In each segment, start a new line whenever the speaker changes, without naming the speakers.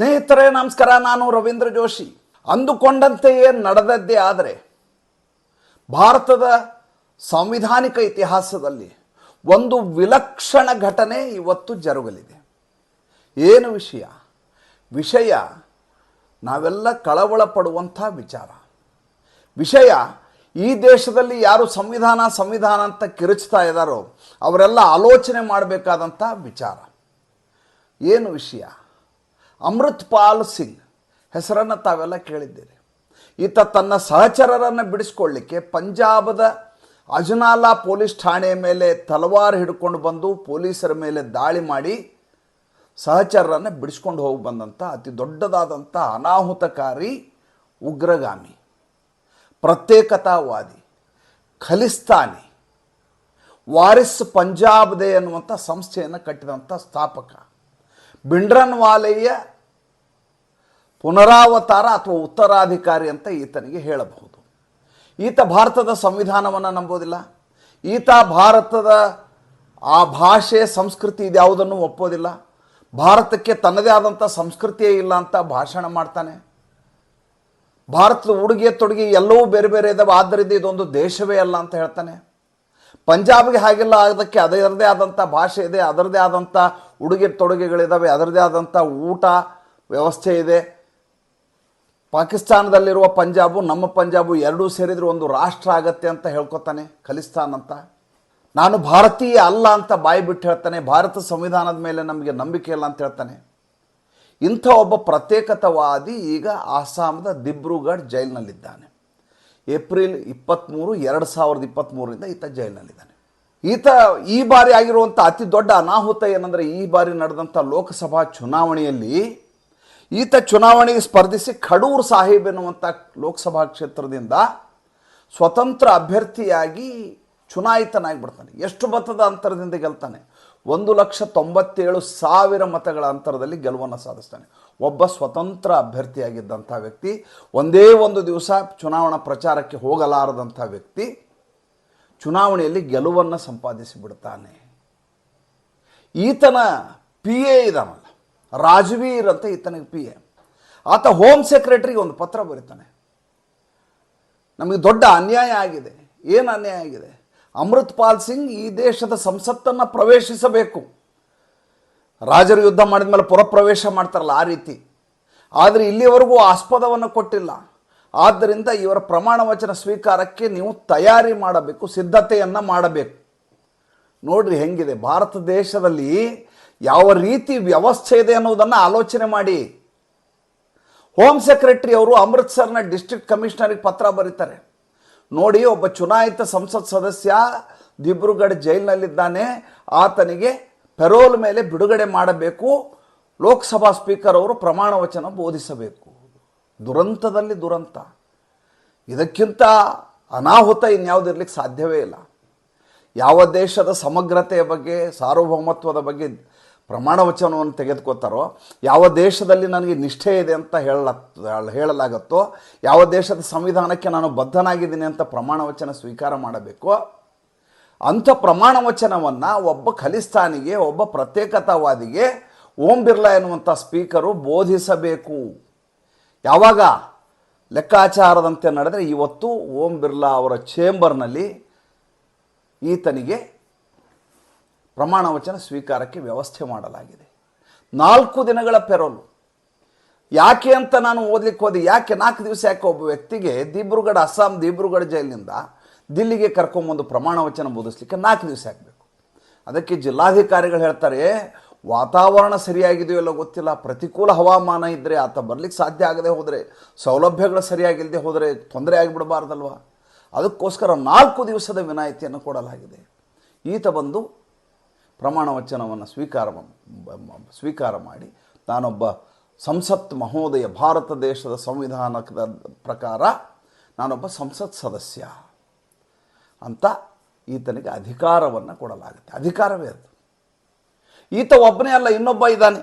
ಸ್ನೇಹಿತರೇ, ನಮಸ್ಕಾರ. ನಾನು ರವೀಂದ್ರ ಜೋಶಿ. ಅಂದುಕೊಂಡಂತೆಯೇ ನಡೆದದ್ದೇ ಆದರೆ, ಭಾರತದ ಸಾಂವಿಧಾನಿಕ ಇತಿಹಾಸದಲ್ಲಿ ಒಂದು ವಿಲಕ್ಷಣ ಘಟನೆ ಇವತ್ತು ಜರುಗಲಿದೆ. ಏನು ವಿಷಯ? ವಿಷಯ ನಾವೆಲ್ಲ ಕಳವಳ ಪಡುವಂಥ ವಿಚಾರ. ವಿಷಯ, ಈ ದೇಶದಲ್ಲಿ ಯಾರು ಸಂವಿಧಾನ ಸಂವಿಧಾನ ಅಂತ ಕಿರುಚ್ತಾ ಇದ್ದಾರೋ ಅವರೆಲ್ಲ ಆಲೋಚನೆ ಮಾಡಬೇಕಾದಂಥ ವಿಚಾರ. ಏನು ವಿಷಯ? ಅಮೃತ್ ಪಾಲ್ ಸಿಂಗ್, ಹೆಸರನ್ನು ತಾವೆಲ್ಲ ಕೇಳಿದ್ದೀರಿ. ಈತ ತನ್ನ ಸಹಚರರನ್ನು ಬಿಡಿಸ್ಕೊಳ್ಳಿಕ್ಕೆ ಪಂಜಾಬದ ಅಜನಾಲಾ ಪೊಲೀಸ್ ಠಾಣೆಯ ಮೇಲೆ ತಲವಾರು ಹಿಡ್ಕೊಂಡು ಬಂದು ಪೊಲೀಸರ ಮೇಲೆ ದಾಳಿ ಮಾಡಿ ಸಹಚರರನ್ನು ಬಿಡಿಸ್ಕೊಂಡು ಹೋಗಿ ಬಂದಂಥ ಅತಿ ದೊಡ್ಡದಾದಂಥ ಅನಾಹುತಕಾರಿ ಉಗ್ರಗಾಮಿ, ಪ್ರತ್ಯೇಕತಾವಾದಿ, ಖಲಿಸ್ತಾನಿ, ವಾರಿಸ್ ಪಂಜಾಬ್ ದೇ ಅನ್ನುವಂಥ ಸಂಸ್ಥೆಯನ್ನು ಕಟ್ಟಿದಂಥ ಸ್ಥಾಪಕ. ಬಿಂಡ್ರನ್ವಾಲೆಯ ಪುನರಾವತಾರ ಅಥವಾ ಉತ್ತರಾಧಿಕಾರಿ ಅಂತ ಈತನಿಗೆ ಹೇಳಬಹುದು. ಈತ ಭಾರತದ ಸಂವಿಧಾನವನ್ನು ನಂಬೋದಿಲ್ಲ. ಈತ ಭಾರತದ ಆ ಭಾಷೆ, ಸಂಸ್ಕೃತಿ ಇದ್ಯಾವುದನ್ನು ಒಪ್ಪೋದಿಲ್ಲ. ಭಾರತಕ್ಕೆ ತನ್ನದೇ ಆದಂಥ ಸಂಸ್ಕೃತಿಯೇ ಇಲ್ಲ ಅಂತ ಭಾಷಣ ಮಾಡ್ತಾನೆ. ಭಾರತದ ಉಡುಗೆ ತೊಡುಗೆ ಎಲ್ಲವೂ ಬೇರೆ ಬೇರೆ ಇದ್ದಾವೆ ಆದ್ದರಿಂದ ಇದೊಂದು ದೇಶವೇ ಅಲ್ಲ ಅಂತ ಹೇಳ್ತಾನೆ. ಪಂಜಾಬ್ಗೆ ಹಾಗೆಲ್ಲ ಅದಕ್ಕೆ ಅದರದೇ ಆದಂಥ ಭಾಷೆ ಇದೆ ಅದರದೇ ಆದಂಥ ಉಡುಗೆ ತೊಡುಗೆಗಳಿದ್ದಾವೆ ಅದರದೇ ಆದಂಥ ಊಟ ವ್ಯವಸ್ಥೆ ಇದೆ. ಪಾಕಿಸ್ತಾನದಲ್ಲಿರುವ ಪಂಜಾಬು, ನಮ್ಮ ಪಂಜಾಬು ಎರಡೂ ಸೇರಿದ್ರೆ ಒಂದು ರಾಷ್ಟ್ರ ಆಗತ್ತೆ ಅಂತ ಹೇಳ್ಕೊತಾನೆ ಖಲಿಸ್ತಾನ್ ಅಂತ. ನಾನು ಭಾರತೀಯ ಅಲ್ಲ ಅಂತ ಬಾಯಿ ಬಿಟ್ಟು ಹೇಳ್ತಾನೆ. ಭಾರತ ಸಂವಿಧಾನದ ಮೇಲೆ ನಮಗೆ ನಂಬಿಕೆ ಇಲ್ಲ ಅಂತ ಹೇಳ್ತಾನೆ. ಇಂಥ ಒಬ್ಬ ಪ್ರತ್ಯೇಕತಾವಾದಿ ಈಗ ಆಸಾಮದ ದಿಬ್ರುಗಢ್ ಜೈಲಿನಲ್ಲಿದ್ದಾನೆ. ಏಪ್ರಿಲ್ ಇಪ್ಪತ್ತ್ಮೂರು ಎರಡು ಸಾವಿರದ ಇಪ್ಪತ್ತ್ಮೂರರಿಂದ ಈತ ಜೈಲಿನಲ್ಲಿದ್ದಾನೆ. ಈತ ಈ ಬಾರಿ ಆಗಿರುವಂಥ ಅತಿ ದೊಡ್ಡ ಅನಾಹುತ ಏನಂದರೆ ಈ ಬಾರಿ ನಡೆದಂಥ ಲೋಕಸಭಾ ಚುನಾವಣೆಯಲ್ಲಿ ಈತ ಚುನಾವಣೆಗೆ ಸ್ಪರ್ಧಿಸಿ ಕಡೂರು ಸಾಹೇಬ್ ಎನ್ನುವಂಥ ಲೋಕಸಭಾ ಕ್ಷೇತ್ರದಿಂದ ಸ್ವತಂತ್ರ ಅಭ್ಯರ್ಥಿಯಾಗಿ ಚುನಾಯಿತನಾಗಿ ಬಿಡ್ತಾನೆ ಎಷ್ಟು ಮತದ ಅಂತರದಿಂದ ಗೆಲ್ತಾನೆ? ಒಂದು ಲಕ್ಷ ತೊಂಬತ್ತೇಳು ಸಾವಿರ ಮತಗಳ ಅಂತರದಲ್ಲಿ ಗೆಲುವನ್ನು ಸಾಧಿಸ್ತಾನೆ. ಒಬ್ಬ ಸ್ವತಂತ್ರ ಅಭ್ಯರ್ಥಿಯಾಗಿದ್ದಂಥ ವ್ಯಕ್ತಿ, ಒಂದೇ ಒಂದು ದಿವಸ ಚುನಾವಣಾ ಪ್ರಚಾರಕ್ಕೆ ಹೋಗಲಾರದಂಥ ವ್ಯಕ್ತಿ ಚುನಾವಣೆಯಲ್ಲಿ ಗೆಲುವನ್ನು ಸಂಪಾದಿಸಿಬಿಡ್ತಾನೆ. ಈತನ ಪಿ ಎ ಇದಾನಲ್ಲ, ರಾಜವೀರ್ ಅಂತ ಈತನಿಗೆ ಪಿ ಎ ಆತ ಹೋಮ್ ಸೆಕ್ರೆಟರಿಗೆ ಒಂದು ಪತ್ರ ಬರೀತಾನೆ. ನಮಗೆ ದೊಡ್ಡ ಅನ್ಯಾಯ ಆಗಿದೆ. ಏನು ಅನ್ಯಾಯ ಆಗಿದೆ? ಅಮೃತ್ಪಾಲ್ ಸಿಂಗ್ ಈ ದೇಶದ ಸಂಸತ್ತನ್ನು ಪ್ರವೇಶಿಸಬೇಕು. ರಾಜರು ಯುದ್ಧ ಮಾಡಿದ ಮೇಲೆ ಪುರಪ್ರವೇಶ ಮಾಡ್ತಾರಲ್ಲ ಆ ರೀತಿ. ಆದರೆ ಇಲ್ಲಿಯವರೆಗೂ ಆಸ್ಪದವನ್ನು ಕೊಟ್ಟಿಲ್ಲ. ಆದ್ದರಿಂದ ಇವರ ಪ್ರಮಾಣ ವಚನ ಸ್ವೀಕಾರಕ್ಕೆ ನೀವು ತಯಾರಿ ಮಾಡಬೇಕು, ಸಿದ್ಧತೆಯನ್ನು ಮಾಡಬೇಕು. ನೋಡ್ರಿ ಹೆಂಗಿದೆ, ಭಾರತ ದೇಶದಲ್ಲಿ ಯಾವ ರೀತಿ ವ್ಯವಸ್ಥೆ ಇದೆ ಅನ್ನೋದನ್ನು ಆಲೋಚನೆ ಮಾಡಿ. ಹೋಮ್ ಸೆಕ್ರೆಟರಿ ಅವರು ಅಮೃತ್ಸರ್ನ ಡಿಸ್ಟ್ರಿಕ್ಟ್ ಕಮಿಷನರಿಗೆ ಪತ್ರ ಬರೀತಾರೆ. ನೋಡಿ, ಒಬ್ಬ ಚುನಾಯಿತ ಸಂಸತ್ ಸದಸ್ಯ ದಿಬ್ರುಗಢ ಜೈಲಿನಲ್ಲಿದ್ದಾನೆ. ಆತನಿಗೆ ಪೆರೋಲ್ ಮೇಲೆ ಬಿಡುಗಡೆ ಮಾಡಬೇಕು. ಲೋಕಸಭಾ ಸ್ಪೀಕರ್ ಅವರು ಪ್ರಮಾಣ ವಚನ ಬೋಧಿಸಬೇಕು. ದುರಂತದಲ್ಲಿ ದುರಂತ. ಇದಕ್ಕಿಂತ ಅನಾಹುತ ಇನ್ಯಾವುದಿರ್ಲಿಕ್ಕೆ ಸಾಧ್ಯವೇ ಇಲ್ಲ. ಯಾವ ದೇಶದ ಸಮಗ್ರತೆಯ ಬಗ್ಗೆ, ಸಾರ್ವಭೌಮತ್ವದ ಬಗ್ಗೆ ಪ್ರಮಾಣ ವಚನವನ್ನು ತೆಗೆದುಕೋತಾರೋ ಯಾವ ದೇಶದಲ್ಲಿ ನನಗೆ ನಿಷ್ಠೆ ಇದೆ ಅಂತ ಹೇಳ ಹೇಳಲಾಗುತ್ತೋ, ಯಾವ ದೇಶದ ಸಂವಿಧಾನಕ್ಕೆ ನಾನು ಬದ್ಧನಾಗಿದ್ದೀನಿ ಅಂತ ಪ್ರಮಾಣ ವಚನ ಸ್ವೀಕಾರ ಮಾಡಬೇಕು, ಅಂಥ ಪ್ರಮಾಣ ವಚನವನ್ನು ಒಬ್ಬ ಖಲಿಸ್ತಾನಿಗೆ, ಒಬ್ಬ ಪ್ರತ್ಯೇಕತಾವಾದಿಗೆ ಓಂ ಬಿರ್ಲಾ ಎನ್ನುವಂಥ ಸ್ಪೀಕರು ಬೋಧಿಸಬೇಕು. ಯಾವಾಗ ಲೆಕ್ಕಾಚಾರದಂತೆ ನಡೆದರೆ ಇವತ್ತು ಓಂ ಬಿರ್ಲಾ ಅವರ ಚೇಂಬರ್ನಲ್ಲಿ ಈತನಿಗೆ ಪ್ರಮಾಣ ವಚನ ಸ್ವೀಕಾರಕ್ಕೆ ವ್ಯವಸ್ಥೆ ಮಾಡಲಾಗಿದೆ. ನಾಲ್ಕು ದಿನಗಳ ಪೆರೋಲು. ಯಾಕೆ ಅಂತ ನಾನು ಓದ್ಲಿಕ್ಕೆ ಹೋದೆ, ಯಾಕೆ ನಾಲ್ಕು ದಿವಸ ಯಾಕೆ ಒಬ್ಬ ವ್ಯಕ್ತಿಗೆ ದಿಬ್ರುಗಢ, ಅಸ್ಸಾಂ ದಿಬ್ರುಗಢ ಜೈಲಿನಿಂದ ದಿಲ್ಲಿಗೆ ಕರ್ಕೊಂಬಂದು ಪ್ರಮಾಣ ವಚನ ಬೋಧಿಸ್ಲಿಕ್ಕೆ ನಾಲ್ಕು ದಿವಸ ಆಗಬೇಕು. ಅದಕ್ಕೆ ಜಿಲ್ಲಾಧಿಕಾರಿಗಳು ಹೇಳ್ತಾರೆ ವಾತಾವರಣ ಸರಿಯಾಗಿದೆಯೋ ಗೊತ್ತಿಲ್ಲ. ಪ್ರತಿಕೂಲ ಹವಾಮಾನ ಇದ್ದರೆ ಆತ ಬರಲಿಕ್ಕೆ ಸಾಧ್ಯ ಆಗದೆ ಹೋದರೆ, ಸೌಲಭ್ಯಗಳು ಸರಿಯಾಗಿಲ್ಲದೆ ಹೋದರೆ ತೊಂದರೆ ಆಗಿಬಿಡಬಾರ್ದಲ್ವ? ಅದಕ್ಕೋಸ್ಕರ ನಾಲ್ಕು ದಿವಸದ ವಿನಾಯಿತಿಯನ್ನು ಕೊಡಲಾಗಿದೆ. ಈತ ಬಂದು ಪ್ರಮಾಣ ವಚನವನ್ನು ಸ್ವೀಕಾರ ಸ್ವೀಕಾರ ಮಾಡಿ, ನಾನೊಬ್ಬ ಸಂಸತ್ ಮಹೋದಯ ಭಾರತ ದೇಶದ ಸಂವಿಧಾನದ ಪ್ರಕಾರ ನಾನೊಬ್ಬ ಸಂಸತ್ ಸದಸ್ಯ ಅಂತ ಈತನಿಗೆ ಅಧಿಕಾರವನ್ನು ಕೊಡಲಾಗುತ್ತೆ. ಅಧಿಕಾರವೇ ಅದು. ಈತ ಒಬ್ಬನೇ ಅಲ್ಲ, ಇನ್ನೊಬ್ಬ ಇದ್ದಾನೆ.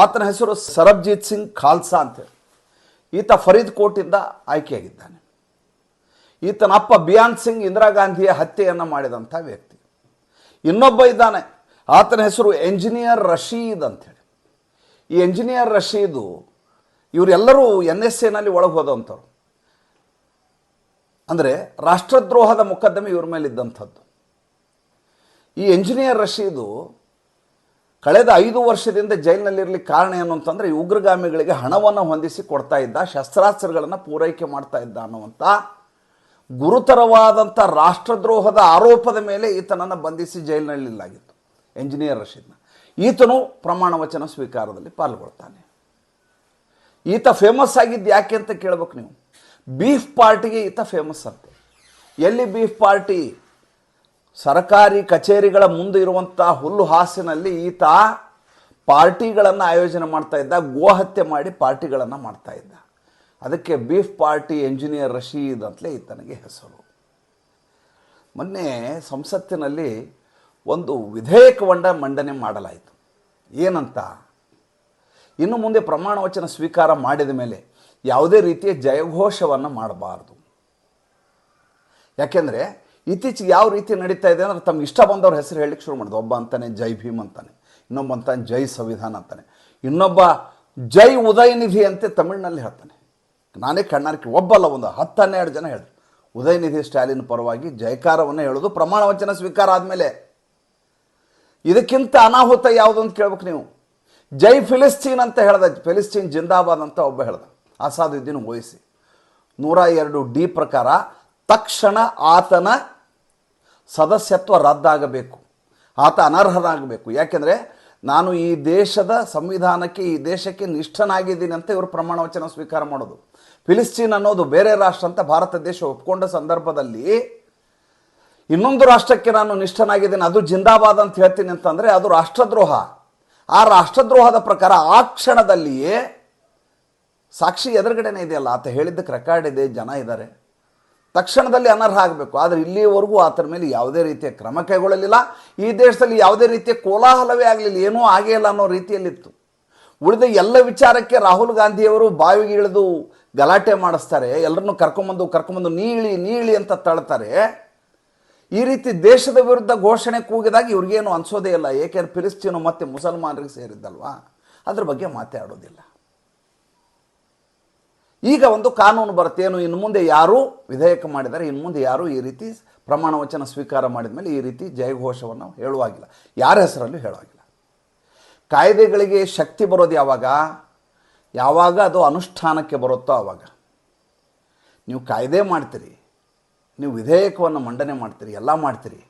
ಆತನ ಹೆಸರು ಸರಬ್ಜೀತ್ ಸಿಂಗ್ ಖಾಲ್ಸಾ ಅಂತೇಳಿ ಈತ ಫರೀದ್ ಕೋಟಿಂದ ಆಯ್ಕೆಯಾಗಿದ್ದಾನೆ. ಈತನ ಅಪ್ಪ ಬಿಯಾನ್ ಸಿಂಗ್ ಇಂದಿರಾ ಗಾಂಧಿಯ ಹತ್ಯೆಯನ್ನು ಮಾಡಿದಂಥ ವ್ಯಕ್ತಿ. ಇನ್ನೊಬ್ಬ ಇದ್ದಾನೆ, ಆತನ ಹೆಸರು ಎಂಜಿನಿಯರ್ ರಶೀದ್ ಅಂಥೇಳಿ ಈ ಎಂಜಿನಿಯರ್ ರಶೀದು ಇವರೆಲ್ಲರೂ ಎನ್ ಎಸ್ ಎನಲ್ಲಿ ಒಳಗೆ ಹೋದಂಥವ್ರು ಅಂದರೆ ರಾಷ್ಟ್ರದ್ರೋಹದ ಮೊಕದ್ದಮೆ ಇವ್ರ ಮೇಲೆ ಇದ್ದಂಥದ್ದು ಈ ಎಂಜಿನಿಯರ್ ರಶೀದು ಕಳೆದ ಐದು ವರ್ಷದಿಂದ ಜೈಲಿನಲ್ಲಿರಲಿಕ್ಕೆ ಕಾರಣ ಏನು ಅಂತಂದರೆ ಈ ಉಗ್ರಗಾಮಿಗಳಿಗೆ ಹಣವನ್ನು ಹೊಂದಿಸಿ ಕೊಡ್ತಾ ಇದ್ದ, ಶಸ್ತ್ರಾಸ್ತ್ರಗಳನ್ನು ಪೂರೈಕೆ ಮಾಡ್ತಾ ಇದ್ದ ಅನ್ನುವಂಥ ಗುರುತರವಾದಂಥ ರಾಷ್ಟ್ರದ್ರೋಹದ ಆರೋಪದ ಮೇಲೆ ಈತನನ್ನು ಬಂಧಿಸಿ ಜೈಲಿನಲ್ಲಿಲ್ಲಾಗಿತ್ತು ಎಂಜಿನಿಯರ್ ರಶೀದ್ನ. ಈತನು ಪ್ರಮಾಣ ವಚನ ಸ್ವೀಕಾರದಲ್ಲಿ ಪಾಲ್ಗೊಳ್ತಾನೆ. ಈತ ಫೇಮಸ್ ಆಗಿದ್ದು ಯಾಕೆ ಅಂತ ಕೇಳಬೇಕು ನೀವು? ಬೀಫ್ ಪಾರ್ಟಿಗೆ ಈತ ಫೇಮಸ್ ಅಂತೆ. ಎಲ್ಲಿ ಬೀಫ್ ಪಾರ್ಟಿ ಸರ್ಕಾರಿ ಕಚೇರಿಗಳ ಮುಂದೆ ಇರುವಂಥ ಹುಲ್ಲು ಹಾಸಿನಲ್ಲಿ ಈತ ಪಾರ್ಟಿಗಳನ್ನು ಆಯೋಜನೆ ಮಾಡ್ತಾ ಇದ್ದ, ಗೋಹತ್ಯೆ ಮಾಡಿ ಪಾರ್ಟಿಗಳನ್ನು ಮಾಡ್ತಾ ಇದ್ದ. ಅದಕ್ಕೆ ಬೀಫ್ ಪಾರ್ಟಿ ಎಂಜಿನಿಯರ್ ರಶೀದ್ ಅಂತಲೇ ಈತನಿಗೆ ಹೆಸರು. ಮೊನ್ನೆ ಸಂಸತ್ತಿನಲ್ಲಿ ಒಂದು ವಿಧೇಯಕವನ್ನ ಮಂಡನೆ ಮಾಡಲಾಯಿತು. ಏನಂತ? ಇನ್ನು ಮುಂದೆ ಪ್ರಮಾಣ ವಚನ ಸ್ವೀಕಾರ ಮಾಡಿದ ಮೇಲೆ ಯಾವುದೇ ರೀತಿಯ ಜಯಘೋಷವನ್ನು ಮಾಡಬಾರ್ದು. ಯಾಕೆಂದರೆ ಇತ್ತೀಚೆಗೆ ಯಾವ ರೀತಿ ನಡೀತಾ ಇದೆ ಅಂದರೆ ತಮ್ಗೆ ಇಷ್ಟ ಬಂದವ್ರ ಹೆಸರು ಹೇಳಲಿಕ್ಕೆ ಶುರು ಮಾಡಿದ್ರು ಒಬ್ಬ ಅಂತಾನೆ, ಜೈ ಭೀಮ್ ಅಂತಾನೆ. ಇನ್ನೊಬ್ಬ ಅಂತಾನೆ, ಜೈ ಸಂವಿಧಾನ ಅಂತಾನೆ. ಇನ್ನೊಬ್ಬ ಜೈ ಉದಯನಿಧಿ ಅಂತ ತಮಿಳಿನಲ್ಲಿ ಹೇಳ್ತಾನೆ. ನಾನೇ ಕಣ್ಣಾರಿಕೆ ಒಬ್ಬಲ್ಲ, ಒಂದು ಹತ್ತು ಹನ್ನೆರಡು ಜನ ಹೇಳಿದ್ರು. ಉದಯನಿಧಿ ಸ್ಟಾಲಿನ್ ಪರವಾಗಿ ಜೈಕಾರವನ್ನು ಹೇಳೋದು ಪ್ರಮಾಣ ವಚನ ಸ್ವೀಕಾರ ಆದಮೇಲೆ. ಇದಕ್ಕಿಂತ ಅನಾಹುತ ಯಾವುದು ಅಂತ ಕೇಳ್ಬೇಕು ನೀವು? ಜೈ ಫಿಲಿಸ್ತೀನ್ ಅಂತ ಹೇಳ್ದ, ಫಿಲಿಸ್ತೀನ್ ಜಿಂದಾಬಾದ್ ಅಂತ ಒಬ್ಬ ಹೇಳ್ದ. ಅಸಾದುದ್ದೀನ್ ಓಯಿಸಿ ನೂರ ಎರಡು ಡಿ ಪ್ರಕಾರ ತಕ್ಷಣ ಆತನ ಸದಸ್ಯತ್ವ ರದ್ದಾಗಬೇಕು. ಆತ ಅನರ್ಹರಾಗಬೇಕು ಯಾಕೆಂದರೆ ನಾನು ಈ ದೇಶದ ಸಂವಿಧಾನಕ್ಕೆ, ಈ ದೇಶಕ್ಕೆ ನಿಷ್ಠನಾಗಿದ್ದೀನಿ ಅಂತ ಇವರು ಪ್ರಮಾಣ ವಚನ ಸ್ವೀಕಾರ ಮಾಡೋದು. ಫಿಲಿಸ್ತೀನ್ ಅನ್ನೋದು ಬೇರೆ ರಾಷ್ಟ್ರ ಅಂತ ಭಾರತ ದೇಶ ಒಪ್ಕೊಂಡ ಸಂದರ್ಭದಲ್ಲಿ ಇನ್ನೊಂದು ರಾಷ್ಟ್ರಕ್ಕೆ ನಾನು ನಿಷ್ಠನಾಗಿದ್ದೇನೆ, ಅದು ಜಿಂದಾಬಾದ್ ಅಂತ ಹೇಳ್ತೀನಿ ಅಂತಂದರೆ ಅದು ರಾಷ್ಟ್ರದ್ರೋಹ. ಆ ರಾಷ್ಟ್ರದ್ರೋಹದ ಪ್ರಕಾರ ಆ ಕ್ಷಣದಲ್ಲಿಯೇ ಸಾಕ್ಷಿ ಎದುರುಗಡೆನೇ ಇದೆಯಲ್ಲ, ಆತ ಹೇಳಿದ್ದಕ್ಕೆ ರೆಕಾರ್ಡ್ ಇದೆ, ಜನ ಇದ್ದಾರೆ. ತಕ್ಷಣದಲ್ಲಿ ಅನರ್ಹ ಆಗಬೇಕು. ಆದರೆ ಇಲ್ಲಿಯವರೆಗೂ ಆತನ ಮೇಲೆ ಯಾವುದೇ ರೀತಿಯ ಕ್ರಮ ಕೈಗೊಳ್ಳಲಿಲ್ಲ. ಈ ದೇಶದಲ್ಲಿ ಯಾವುದೇ ರೀತಿಯ ಕೋಲಾಹಲವೇ ಆಗಲಿಲ್ಲ. ಏನೂ ಆಗೇ ಇಲ್ಲ ಅನ್ನೋ ರೀತಿಯಲ್ಲಿತ್ತು. ಉಳಿದ ಎಲ್ಲ ವಿಚಾರಕ್ಕೆ ರಾಹುಲ್ ಗಾಂಧಿಯವರು ಬಾವಿಗೆ ಇಳಿದು ಗಲಾಟೆ ಮಾಡಿಸ್ತಾರೆ. ಎಲ್ಲರನ್ನು ಕರ್ಕೊಂಬಂದು ಕರ್ಕೊಂಬಂದು ನೀಳಿ ನೀಳಿ ಅಂತ ತಳ್ತಾರೆ. ಈ ರೀತಿ ದೇಶದ ವಿರುದ್ಧ ಘೋಷಣೆ ಕೂಗಿದಾಗ ಇವ್ರಿಗೇನು ಅನ್ಸೋದೇ ಇಲ್ಲ. ಏಕೆಂದ್ರೆ ಫಿಲಿಸ್ತೀನು ಮತ್ತು ಮುಸಲ್ಮಾನರಿಗೆ ಸೇರಿದ್ದಲ್ವಾ? ಅದ್ರ ಬಗ್ಗೆ ಮಾತಾಡೋದಿಲ್ಲ. ಈಗ ಒಂದು ಕಾನೂನು ಬರುತ್ತೆ. ಏನು, ಇನ್ನು ಮುಂದೆ ಯಾರು ವಿಧೇಯಕ ಮಾಡಿದರೆ ಇನ್ನು ಮುಂದೆ ಯಾರು ಈ ರೀತಿ ಪ್ರಮಾಣ ವಚನ ಸ್ವೀಕಾರ ಮಾಡಿದ ಮೇಲೆ ಈ ರೀತಿ ಜಯಘೋಷವನ್ನು ಹೇಳುವಾಗಿಲ್ಲ. ಯಾರ ಹೆಸರಲ್ಲೂ ಹೇಳುವಾಗಿಲ್ಲ. ಕಾಯ್ದೆಗಳಿಗೆ ಶಕ್ತಿ ಬರೋದು ಯಾವಾಗ? ಯಾವಾಗ ಅದು ಅನುಷ್ಠಾನಕ್ಕೆ ಬರುತ್ತೋ ಆವಾಗ ನೀವು ಕಾಯ್ದೆ ಮಾಡ್ತೀರಿ, ನೀವು ವಿಧೇಯಕವನ್ನು ಮಂಡನೆ ಮಾಡ್ತೀರಿ, ಎಲ್ಲ ಮಾಡ್ತೀರಿ.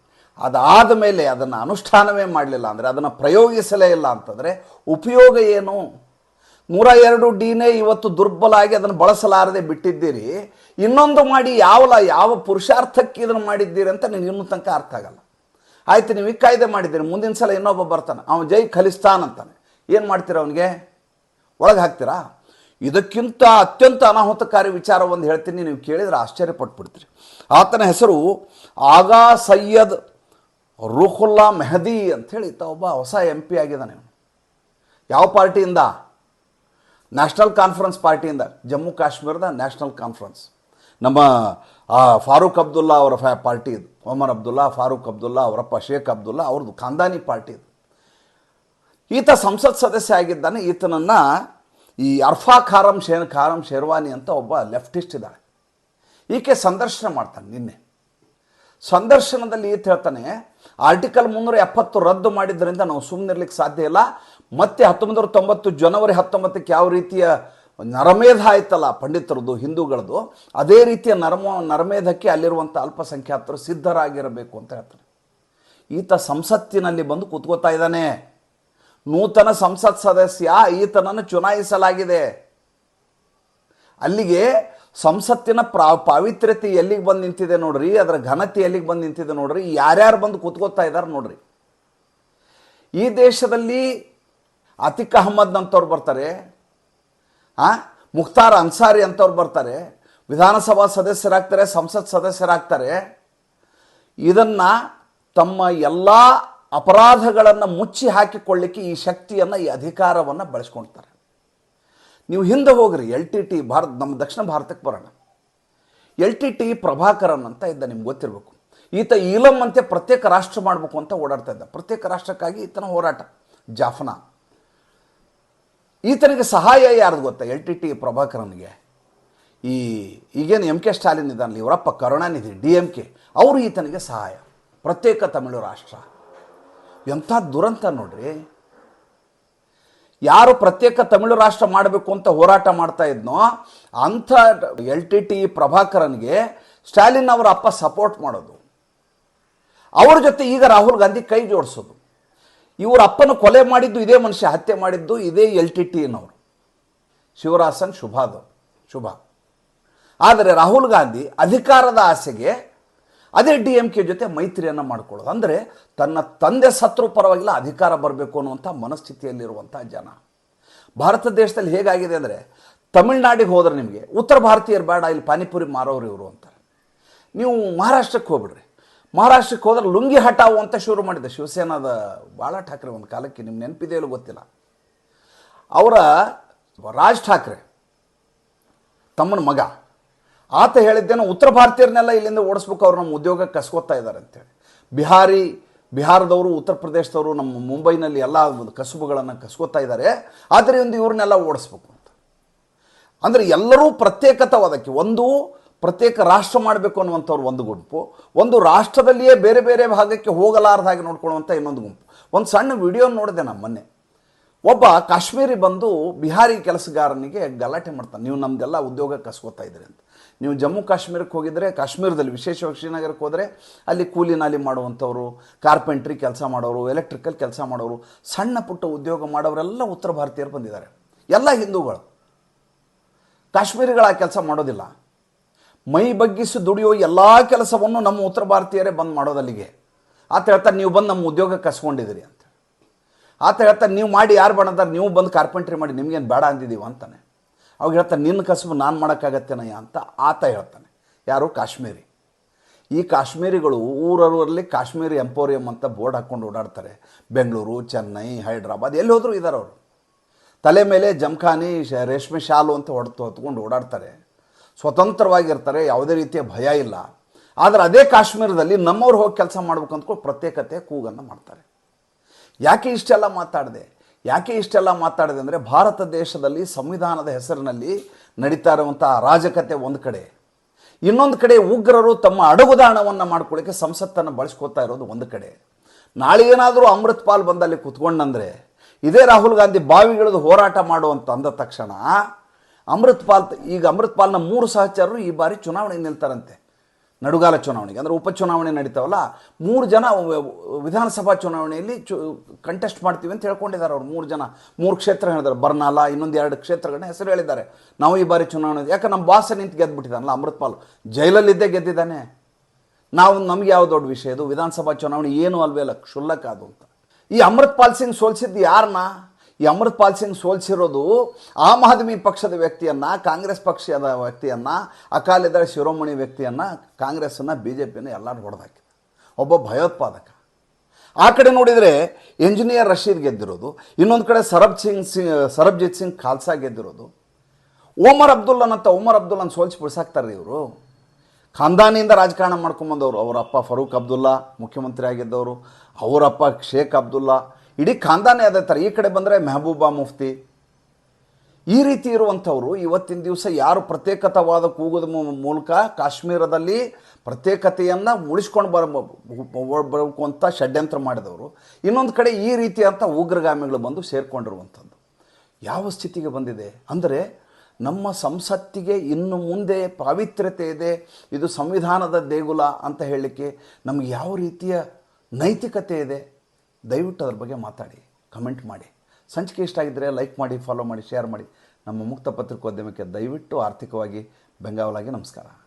ಅದಾದ ಮೇಲೆ ಅದನ್ನು ಅನುಷ್ಠಾನವೇ ಮಾಡಲಿಲ್ಲ ಅಂದರೆ, ಅದನ್ನು ಪ್ರಯೋಗಿಸಲೇ ಇಲ್ಲ ಅಂತಂದರೆ ಉಪಯೋಗ ಏನು? ನೂರ ಎರಡು ಡಿನೇ ಇವತ್ತು ದುರ್ಬಲ ಆಗಿ ಅದನ್ನು ಬಳಸಲಾರದೆ ಬಿಟ್ಟಿದ್ದೀರಿ. ಇನ್ನೊಂದು ಮಾಡಿ ಯಾವಲ ಯಾವ ಪುರುಷಾರ್ಥಕ್ಕೆ ಇದನ್ನು ಮಾಡಿದ್ದೀರಿ ಅಂತ ನೀನು ಇನ್ನೂ ತನಕ ಅರ್ಥ ಆಗಲ್ಲ. ಆಯ್ತು, ನೀವು ಈ ಕಾಯ್ದೆ ಮಾಡಿದ್ದೀರಿ. ಮುಂದಿನ ಸಲ ಇನ್ನೊಬ್ಬ ಬರ್ತಾನೆ. ಅವನು ಜೈ ಖಲಿಸ್ತಾನ್ ಅಂತಾನೆ. ಏನು ಮಾಡ್ತೀರ ಅವನಿಗೆ? ಒಳಗೆ ಹಾಕ್ತೀರಾ? ಇದಕ್ಕಿಂತ ಅತ್ಯಂತ ಅನಾಹುತಕಾರಿ ವಿಚಾರ ಒಂದು ಹೇಳ್ತೀನಿ. ನೀವು ಕೇಳಿದರೆ ಆಶ್ಚರ್ಯಪಟ್ಬಿಡ್ತೀರಿ. ಆತನ ಹೆಸರು ಆಗಾ ಸಯ್ಯದ್ ರುಹುಲ್ಲಾ ಮೆಹದಿ ಅಂಥೇಳಿ ಒಬ್ಬ ಹೊಸ ಎಂ ಪಿ ಆಗಿದ್ದಾನೆ. ಯಾವ ಪಾರ್ಟಿಯಿಂದ? ನ್ಯಾಷನಲ್ ಕಾನ್ಫರೆನ್ಸ್ ಪಾರ್ಟಿಯಿಂದ ಜಮ್ಮು ಕಾಶ್ಮೀರದ ನ್ಯಾಷನಲ್ ಕಾನ್ಫರೆನ್ಸ್ ನಮ್ಮ ಫಾರೂಕ್ ಅಬ್ದುಲ್ಲಾ ಅವರ ಫ್ಯಾ ಪಾರ್ಟಿ ಇದು. ಒಮರ್ ಅಬ್ದುಲ್ಲಾ ಫಾರೂಕ್ ಅಬ್ದುಲ್ಲಾ ಅವರಪ್ಪ ಶೇಖ್ ಅಬ್ದುಲ್ಲಾ ಅವ್ರದ್ದು ಖಾಂದಾನಿ ಪಾರ್ಟಿ ಇದು. ಈತ ಸಂಸತ್ ಸದಸ್ಯ ಆಗಿದ್ದಾನೆ. ಈತನನ್ನು ಈ ಅರ್ಫಾ ಖಾರಂ ಶೇ ಖಾರಂ ಶೇರ್ವಾನಿ ಅಂತ ಒಬ್ಬ ಲೆಫ್ಟಿಸ್ಟ್ ಇದ್ದಾಳೆ ಈಕೆ ಸಂದರ್ಶನ ಮಾಡ್ತಾನೆ ನಿನ್ನೆ. ಸಂದರ್ಶನದಲ್ಲಿ ಈತ ಹೇಳ್ತಾನೆ ಆರ್ಟಿಕಲ್ ಮುನ್ನೂರ ಎಪ್ಪತ್ತು ರದ್ದು ಮಾಡಿದ್ದರಿಂದ ನಾವು ಸುಮ್ಮನಿರ್ಲಿಕ್ಕೆ ಸಾಧ್ಯ ಇಲ್ಲ. ಮತ್ತೆ ಹತ್ತೊಂಬತ್ತು ತೊಂಬತ್ತು ಜನವರಿ ಹತ್ತೊಂಬತ್ತಕ್ಕೆ ಯಾವ ರೀತಿಯ ನರಮೇಧ ಆಯ್ತಲ್ಲ ಪಂಡಿತರದು ಹಿಂದೂಗಳದು ಅದೇ ರೀತಿಯ ನರಮ, ನರಮೇಧಕ್ಕೆ ಅಲ್ಲಿರುವಂಥ ಅಲ್ಪಸಂಖ್ಯಾತರು ಸಿದ್ಧರಾಗಿರಬೇಕು ಅಂತ ಹೇಳ್ತಾರೆ. ಈತ ಸಂಸತ್ತಿನಲ್ಲಿ ಬಂದು ಕೂತ್ಕೋತಾ ಇದ್ದಾನೆ. ನೂತನ ಸಂಸತ್ ಸದಸ್ಯ, ಈತನನ್ನು ಚುನಾಯಿಸಲಾಗಿದೆ. ಅಲ್ಲಿಗೆ ಸಂಸತ್ತಿನ ಪ್ರಾ ಪಾವಿತ್ರ್ಯತೆ ಎಲ್ಲಿಗೆ ಬಂದು ನಿಂತಿದೆ ನೋಡ್ರಿ, ಅದರ ಘನತೆ ಎಲ್ಲಿಗೆ ಬಂದು ನಿಂತಿದೆ ನೋಡ್ರಿ, ಯಾರ್ಯಾರು ಬಂದು ಕೂತ್ಕೋತಾ ಇದ್ದಾರೆ ನೋಡ್ರಿ. ಈ ದೇಶದಲ್ಲಿ ಅತಿಕ್ ಅಹಮ್ಮದ್ ಅಂತವ್ರು ಬರ್ತಾರೆ. ಆ? ಮುಖ್ತಾರ್ ಅನ್ಸಾರಿ ಅಂತವ್ರು ಬರ್ತಾರೆ. ವಿಧಾನಸಭಾ ಸದಸ್ಯರಾಗ್ತಾರೆ, ಸಂಸತ್ ಸದಸ್ಯರಾಗ್ತಾರೆ. ಇದನ್ನು ತಮ್ಮ ಎಲ್ಲ ಅಪರಾಧಗಳನ್ನು ಮುಚ್ಚಿ ಹಾಕಿಕೊಳ್ಳಿಕ್ಕೆ ಈ ಶಕ್ತಿಯನ್ನು, ಈ ಅಧಿಕಾರವನ್ನು ಬಳಸ್ಕೊಳ್ತಾರೆ ನೀವು ಹಿಂದೆ ಹೋಗ್ರಿ, ಎಲ್ ಟಿ ಟಿ ಭಾರತ, ನಮ್ಮ ದಕ್ಷಿಣ ಭಾರತಕ್ಕೆ ಬರೋಣ. ಎಲ್ ಟಿ ಟಿ ಪ್ರಭಾಕರನ್ ಅಂತ ಇದ್ದ ನಿಮ್ಗೆ ಗೊತ್ತಿರಬೇಕು. ಈತ ಈಲಂ ಅಂತೆ ಪ್ರತ್ಯೇಕ ರಾಷ್ಟ್ರ ಮಾಡಬೇಕು ಅಂತ ಓಡಾಡ್ತಾ ಇದ್ದ. ಪ್ರತ್ಯೇಕ ರಾಷ್ಟ್ರಕ್ಕಾಗಿ ಈತನ ಹೋರಾಟ, ಜಾಫ್ನಾ. ಈತನಿಗೆ ಸಹಾಯ ಯಾರ್ದು ಗೊತ್ತಾ? ಎಲ್ ಟಿ ಟಿ ಪ್ರಭಾಕರನ್ಗೆ. ಈ ಈಗೇನು ಎಂ ಕೆ ಸ್ಟಾಲಿನ್ ಇದ್ದಾನಲ್ಲ, ಇವರಪ್ಪ ಕರುಣಾನಿಧಿ, ಡಿ ಎಂ ಕೆ, ಅವರು ಈತನಿಗೆ ಸಹಾಯ. ಪ್ರತ್ಯೇಕ ತಮಿಳು ರಾಷ್ಟ್ರ. ಎಂಥ ದುರಂತ ನೋಡ್ರಿ. ಯಾರು ಪ್ರತ್ಯೇಕ ತಮಿಳು ರಾಷ್ಟ್ರ ಮಾಡಬೇಕು ಅಂತ ಹೋರಾಟ ಮಾಡ್ತಾ ಇದ್ನೋ, ಅಂಥ ಎಲ್ ಟಿ ಟಿ ಪ್ರಭಾಕರನ್ಗೆ ಸ್ಟಾಲಿನ್ ಅವರ ಅಪ್ಪ ಸಪೋರ್ಟ್ ಮಾಡೋದು. ಅವ್ರ ಜೊತೆ ಈಗ ರಾಹುಲ್ ಗಾಂಧಿ ಕೈ ಜೋಡಿಸೋದು. ಇವ್ರ ಅಪ್ಪನ ಕೊಲೆ ಮಾಡಿದ್ದು ಇದೇ ಮನುಷ್ಯ ಹತ್ಯೆ ಮಾಡಿದ್ದು ಇದೇ ಎಲ್ ಟಿ ಟಿನವರು ಶಿವರಾಸನ್ ಶುಭಾದು ಶುಭ. ಆದರೆ ರಾಹುಲ್ ಗಾಂಧಿ ಅಧಿಕಾರದ ಆಸೆಗೆ ಅದೇ ಡಿ ಎಂ ಕೆ ಜೊತೆ ಮೈತ್ರಿಯನ್ನು ಮಾಡ್ಕೊಳ್ಳೋದು. ಅಂದರೆ ತನ್ನ ತಂದೆ ಸತ್ರು ಪರವಾಗಿಲ್ಲ, ಅಧಿಕಾರ ಬರಬೇಕು ಅನ್ನುವಂಥ ಮನಸ್ಥಿತಿಯಲ್ಲಿರುವಂಥ ಜನ. ಭಾರತ ದೇಶದಲ್ಲಿ ಹೇಗಾಗಿದೆ ಅಂದರೆ ತಮಿಳ್ನಾಡಿಗೆ ಹೋದ್ರೆ ನಿಮಗೆ ಉತ್ತರ ಭಾರತೀಯರು ಬೇಡ, ಇಲ್ಲಿ ಪಾನಿಪುರಿ ಮಾರೋರು ಇವರು ಅಂತಾರೆ. ನೀವು ಮಹಾರಾಷ್ಟ್ರಕ್ಕೆ ಹೋಗ್ಬಿಡ್ರಿ. ಮಹಾರಾಷ್ಟ್ರಕ್ಕೆ ಹೋದ್ರೆ ಲುಂಗಿ ಹಟಾವು ಅಂತ ಶುರು ಮಾಡಿದ. ಶಿವಸೇನಾದ ಬಾಳ ಠಾಕ್ರೆ ಒಂದು ಕಾಲಕ್ಕೆ ನಿಮ್ಮ ನೆನಪಿದೆ ಹೇಳು ಗೊತ್ತಿಲ್ಲ. ಅವರ ರಾಜ್ ಠಾಕ್ರೆ, ತಮ್ಮನ ಮಗ, ಆತ ಹೇಳಿದ್ದೇನೋ ಉತ್ತರ ಭಾರತೀಯರನ್ನೆಲ್ಲ ಇಲ್ಲಿಂದ ಓಡಿಸ್ಬೇಕು, ಅವ್ರು ನಮ್ಮ ಉದ್ಯೋಗ ಕಸ್ಕೋತಾ ಇದ್ದಾರೆ ಅಂತೇಳಿ. ಬಿಹಾರಿ, ಬಿಹಾರದವರು, ಉತ್ತರ ಪ್ರದೇಶದವರು ನಮ್ಮ ಮುಂಬೈನಲ್ಲಿ ಎಲ್ಲ ಕಸುಬುಗಳನ್ನು ಕಸ್ಕೋತಾ ಇದ್ದಾರೆ ಆದ್ದರಿಂದ ಇವ್ರನ್ನೆಲ್ಲ ಓಡಿಸ್ಬೇಕು ಅಂತ. ಅಂದರೆ ಎಲ್ಲರೂ ಪ್ರತ್ಯೇಕತವಾದಕ್ಕೆ ಒಂದು ಪ್ರತ್ಯೇಕ ರಾಷ್ಟ್ರ ಮಾಡಬೇಕು ಅನ್ನುವಂಥವ್ರು ಒಂದು ಗುಂಪು, ಒಂದು ರಾಷ್ಟ್ರದಲ್ಲಿಯೇ ಬೇರೆ ಬೇರೆ ಭಾಗಕ್ಕೆ ಹೋಗಲಾರ್ದ ಹಾಗೆ ನೋಡ್ಕೊಳ್ಳುವಂಥ ಇನ್ನೊಂದು ಗುಂಪು. ಒಂದು ಸಣ್ಣ ವಿಡಿಯೋ ನೋಡಿದೆ ನಮ್ಮ ಮೊನ್ನೆ. ಒಬ್ಬ ಕಾಶ್ಮೀರಿ ಬಂದು ಬಿಹಾರಿ ಕೆಲಸಗಾರನಿಗೆ ಗಲಾಟೆ ಮಾಡ್ತಾನೆ. ನೀವು ನಮ್ದೆಲ್ಲ ಉದ್ಯೋಗ ಕಸ್ಕೋತಾ ಇದ್ದೀರಿ ಅಂತ. ನೀವು ಜಮ್ಮು ಕಾಶ್ಮೀರಕ್ಕೆ ಹೋಗಿದ್ರೆ, ಕಾಶ್ಮೀರದಲ್ಲಿ ವಿಶೇಷವಾಗಿ ಶ್ರೀನಗರಕ್ಕೆ ಹೋದರೆ ಅಲ್ಲಿ ಕೂಲಿ ನಾಲಿ ಮಾಡುವಂಥವ್ರು, ಕಾರ್ಪೆಂಟ್ರಿ ಕೆಲಸ ಮಾಡೋರು ಎಲೆಕ್ಟ್ರಿಕಲ್ ಕೆಲಸ ಮಾಡೋರು, ಸಣ್ಣ ಪುಟ್ಟ ಉದ್ಯೋಗ ಮಾಡೋರೆಲ್ಲ ಉತ್ತರ ಭಾರತೀಯರು ಬಂದಿದ್ದಾರೆ. ಎಲ್ಲ ಹಿಂದೂಗಳು. ಕಾಶ್ಮೀರಿಗಳ ಕೆಲಸ ಮಾಡೋದಿಲ್ಲ. ಮೈ ಬಗ್ಗಿಸಿ ದುಡಿಯೋ ಎಲ್ಲ ಕೆಲಸವನ್ನು ನಮ್ಮ ಉತ್ತರ ಭಾರತೀಯರೇ ಬಂದ್ ಮಾಡೋದಲ್ಲಿಗೆ. ಆತ ಹೇಳ್ತಾರೆ, ನೀವು ಬಂದು ನಮ್ಮ ಉದ್ಯೋಗ ಕಸ್ಕೊಂಡಿದ್ದೀರಿ ಅಂತ ಆತ ಹೇಳ್ತಾರೆ, ನೀವು ಮಾಡಿ ಯಾರು ಬೇಡಂತಾರೆ ನೀವು ಬಂದು ಕಾರ್ಪೆಂಟ್ರಿ ಮಾಡಿ, ನಿಮ್ಗೇನು ಬೇಡ ಅಂದಿದ್ದೀವಿ ಅಂತಾನೆ. ಅವಾಗ ಹೇಳ್ತಾರೆ ನಿನ್ನ ಕಸಬು ನಾನು ಮಾಡೋಕ್ಕಾಗತ್ತೇನಯ್ಯ ಅಂತ ಆತ ಹೇಳ್ತಾನೆ. ಯಾರು? ಕಾಶ್ಮೀರಿ. ಈ ಕಾಶ್ಮೀರಿಗಳು ಊರೂರಲ್ಲಿ ಕಾಶ್ಮೀರಿ ಎಂಪೋರಿಯಂ ಅಂತ ಬೋರ್ಡ್ ಹಾಕ್ಕೊಂಡು ಓಡಾಡ್ತಾರೆ. ಬೆಂಗಳೂರು, ಚೆನ್ನೈ, ಹೈದ್ರಾಬಾದ್, ಎಲ್ಲಿ ಹೋದರೂ ಇದ್ದಾರೆ ಅವರು. ತಲೆ ಮೇಲೆ ಜಮ್ಖಾನಿ ರೇಷ್ಮೆ ಶಾಲು ಅಂತ ಹೊಡೆದು ಹೊತ್ಕೊಂಡು ಓಡಾಡ್ತಾರೆ. ಸ್ವತಂತ್ರವಾಗಿರ್ತಾರೆ, ಯಾವುದೇ ರೀತಿಯ ಭಯ ಇಲ್ಲ. ಆದರೆ ಅದೇ ಕಾಶ್ಮೀರದಲ್ಲಿ ನಮ್ಮವ್ರು ಹೋಗಿ ಕೆಲಸ ಮಾಡ್ಬೇಕು ಅಂದ್ಕೊಂಡು ಪ್ರತ್ಯೇಕತೆ ಕೂಗನ್ನು ಮಾಡ್ತಾರೆ. ಯಾಕೆ ಇಷ್ಟೆಲ್ಲ ಮಾತಾಡಿದೆ? ಯಾಕೆ ಇಷ್ಟೆಲ್ಲ ಮಾತಾಡಿದೆ ಅಂದರೆ ಭಾರತ ದೇಶದಲ್ಲಿ ಸಂವಿಧಾನದ ಹೆಸರಿನಲ್ಲಿ ನಡೀತಾ ಇರುವಂಥ ಅರಾಜಕತೆ ಒಂದು ಕಡೆ. ಇನ್ನೊಂದು ಕಡೆ ಉಗ್ರರು ತಮ್ಮ ಅಡಗುದಾಣವನ್ನು ಮಾಡ್ಕೊಳ್ಳಿಕ್ಕೆ ಸಂಸತ್ತನ್ನು ಬಳಸ್ಕೊತಾ ಇರೋದು ಒಂದು ಕಡೆ. ನಾಳೆ ಏನಾದರೂ ಅಮೃತ್ ಪಾಲ್ ಬಂದಲ್ಲಿ ಕುತ್ಕೊಂಡಂದರೆ, ಇದೇ ರಾಹುಲ್ ಗಾಂಧಿ ಬಾವಿಗಿಳಿದು ಹೋರಾಟ ಮಾಡುವಂತ ಅಂದ ತಕ್ಷಣ ಅಮೃತ್ ಪಾಲ್ ಈಗ ಅಮೃತ್ಪಾಲ್ನ ಮೂರು ಸಹಚರರು ಈ ಬಾರಿ ಚುನಾವಣೆಗೆ ನಿಲ್ತಾರಂತೆ. ನಡುಗಾಲ ಚುನಾವಣೆಗೆ. ಅಂದರೆ ಉಪಚುನಾವಣೆ ನಡೀತಾವಲ್ಲ, ಮೂರು ಜನ ವಿಧಾನಸಭಾ ಚುನಾವಣೆಯಲ್ಲಿ ಚು ಕಂಟೆಸ್ಟ್ ಮಾಡ್ತೀವಿ ಅಂತ ಹೇಳ್ಕೊಂಡಿದ್ದಾರೆ ಅವ್ರು. ಮೂರು ಜನ, ಮೂರು ಕ್ಷೇತ್ರ ಹೇಳಿದ್ದಾರೆ. ಬರ್ನಾಲ, ಇನ್ನೊಂದು ಎರಡು ಕ್ಷೇತ್ರಗಳನ್ನ ಹೆಸರು ಹೇಳಿದ್ದಾರೆ. ನಾವು ಈ ಬಾರಿ ಚುನಾವಣೆ, ಯಾಕೆ ನಮ್ಮ ಬಾಸ ನಿಂತು ಗೆದ್ದುಬಿಟ್ಟಿದ್ದಾನಲ್ಲ ಅಮೃತ್ಪಾಲ್? ಜೈಲಲ್ಲಿದ್ದೇ ಗೆದ್ದಿದ್ದಾನೆ. ನಾವು ನಮ್ಗೆ ಯಾವ ದೊಡ್ಡ ವಿಷಯ ಇದು? ವಿಧಾನಸಭಾ ಚುನಾವಣೆ ಏನು ಅಲ್ವೇ ಅಲ್ಲ, ಕ್ಷುಲ್ಲಕ ಅದು ಅಂತ. ಈ ಅಮೃತ್ಪಾಲ್ ಸಿಂಗ್ ಸೋಲಿಸಿದ್ದು ಯಾರನ್ನ ಈ ಅಮೃತ್ಪಾಲ್ ಸಿಂಗ್ ಸೋಲ್ಸಿರೋದು ಆಮ್ ಆದ್ಮಿ ಪಕ್ಷದ ವ್ಯಕ್ತಿಯನ್ನ, ಕಾಂಗ್ರೆಸ್ ಪಕ್ಷದ ವ್ಯಕ್ತಿಯನ್ನ ಅಕಾಲಿದಳ ಶಿರೋಮಣಿ ವ್ಯಕ್ತಿಯನ್ನ ಕಾಂಗ್ರೆಸ್ಸನ್ನು ಬಿ ಜೆ ಪಿಯನ್ನು ಎಲ್ಲರೂ ಹೊಡೆದಾಕಿದೆ ಒಬ್ಬ ಭಯೋತ್ಪಾದಕ. ಆ ಕಡೆ ನೋಡಿದರೆ ಎಂಜಿನಿಯರ್ ರಶೀದ್ ಗೆದ್ದಿರೋದು, ಇನ್ನೊಂದು ಕಡೆ ಸರಬ್ ಸಿಂಗ್ ಸಿಂಗ್, ಸರಬ್ಜಿತ್ ಸಿಂಗ್ ಖಾಲ್ಸಾ ಗೆದ್ದಿರೋದು. ಓಮರ್ ಅಬ್ದುಲ್ಲನ್ ಅಂತ ಓಮರ್ ಅಬ್ದುಲ್ಲನ್ ಸೋಲ್ಸಿ ಬಿಡ್ಸಾಕ್ತಾರೆ ಇವರು. ಖಾನ್ದಾನಿಯಿಂದ ರಾಜಕಾರಣ ಮಾಡ್ಕೊಂಡ್ಬಂದವರು ಅವರಪ್ಪ ಫರೂಕ್ ಅಬ್ದುಲ್ಲಾ, ಮುಖ್ಯಮಂತ್ರಿ ಆಗಿದ್ದವರು ಅವರಪ್ಪ ಶೇಖ್ ಅಬ್ದುಲ್ಲಾ ಇಡೀ ಖಾನ್ದಾನೇ ಅದೇ ಥರ ಈ ಕಡೆ ಬಂದರೆ ಮೆಹಬೂಬಾ ಮುಫ್ತಿ. ಈ ರೀತಿ ಇರುವಂಥವರು ಇವತ್ತಿನ ದಿವಸ ಯಾರು ಪ್ರತ್ಯೇಕತವಾದ ಕೂಗೋದ ಮೂಲಕ ಕಾಶ್ಮೀರದಲ್ಲಿ ಪ್ರತ್ಯೇಕತೆಯನ್ನು ಉಳಿಸ್ಕೊಂಡು ಬರ ಬರಬೇಕು ಅಂತ ಷಡ್ಯಂತ್ರ ಮಾಡಿದವರು. ಇನ್ನೊಂದು ಕಡೆ ಈ ರೀತಿಯಂಥ ಉಗ್ರಗಾಮಿಗಳು ಬಂದು ಸೇರಿಕೊಂಡಿರುವಂಥದ್ದು. ಯಾವ ಸ್ಥಿತಿಗೆ ಬಂದಿದೆ? ಅಂದರೆ ನಮ್ಮ ಸಂಸತ್ತಿಗೆ ಇನ್ನು ಮುಂದೆ ಪಾವಿತ್ರ್ಯತೆ ಇದೆ, ಇದು ಸಂವಿಧಾನದ ದೇಗುಲ ಅಂತ ಹೇಳಲಿಕ್ಕೆ ನಮಗೆ ಯಾವ ರೀತಿಯ ನೈತಿಕತೆ ಇದೆ? ದಯವಿಟ್ಟು ಅದ್ರ ಬಗ್ಗೆ ಮಾತಾಡಿ ಕಮೆಂಟ್ ಮಾಡಿ. ಸಂಚಿಕೆ ಇಷ್ಟ ಆಗಿದ್ದರೆ ಲೈಕ್ ಮಾಡಿ ಫಾಲೋ ಮಾಡಿ ಶೇರ್ ಮಾಡಿ. ನಮ್ಮ ಮುಕ್ತ ಪತ್ರಿಕೋದ್ಯಮಕ್ಕೆ ದಯವಿಟ್ಟು ಆರ್ಥಿಕವಾಗಿ ಬೆಂಗಾವಲಾಗಿ ನಮಸ್ಕಾರ.